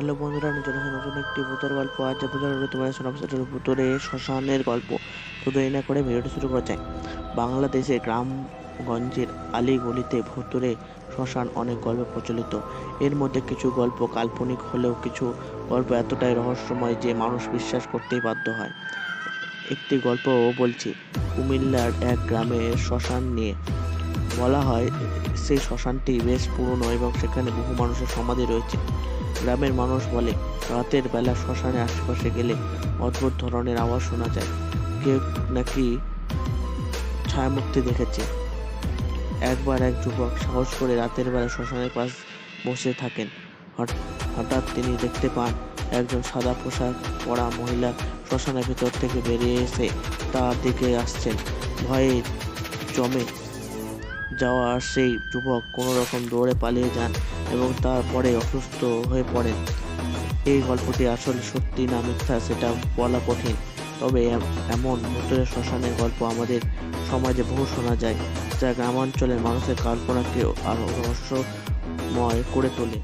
Hello বন্ধুরা নতুন একটা নতুন একটি ভূতের গল্প। আজ যে ভূতের গল্প তোমাদের শোনাবো, সেটা ভূতরে শ্মশানের গল্প। তো দেরি না করে ভিডিওটি শুরু করা যায় বাংলাদেশের গ্রামগঞ্জের আলিগলিতে ভূতরে শ্মশান অনেক গল্প প্রচলিত। এর মধ্যে কিছু গল্প কাল্পনিক হলেও কিছু গল্প এতটাই রহস্যময় যে মানুষ বিশ্বাস করতেই বাধ্য হয়। একটি গল্প বলছি, কুমিল্লার এক গ্রামে শ্মশান নিয়ে বলা হয়, সেই শ্মশানটি বেশ পুরনো এবং সেখানে বহু মানুষের সমাধি রয়েছে। গ্রামের মানুষ বলে, রাতের বেলা শ্মশানের আশেপাশে গেলে অদ্ভুত ধরনের আওয়াজ শোনা যায়। কেউ নাকি ছায়ামূর্তি দেখেছে। একবার এক যুবক সাহস করে রাতের বেলা শ্মশানের পাশ বসে থাকেন। হঠ- হঠাৎ তিনি দেখতে পান একজন সাদা পোশাক পরা মহিলা শ্মশানের ভেতর থেকে বেরিয়ে এসে তার দিকে আসছেন। ভয়ে জমে যাওয়া সেই যুবক কোনো রকম দৌড়ে পালিয়ে যান এবং তারপরে অসুস্থ হয়ে পড়েন। এই গল্পটি আসলে সত্যি না মিথ্যা সেটা বলা কঠিন। তবে এমন ভূতের শ্মশানের গল্প আমাদের সমাজে বহু শোনা যায়, যা গ্রামাঞ্চলের মানুষের কল্পনাকে আরও রহস্যময় করে তোলে।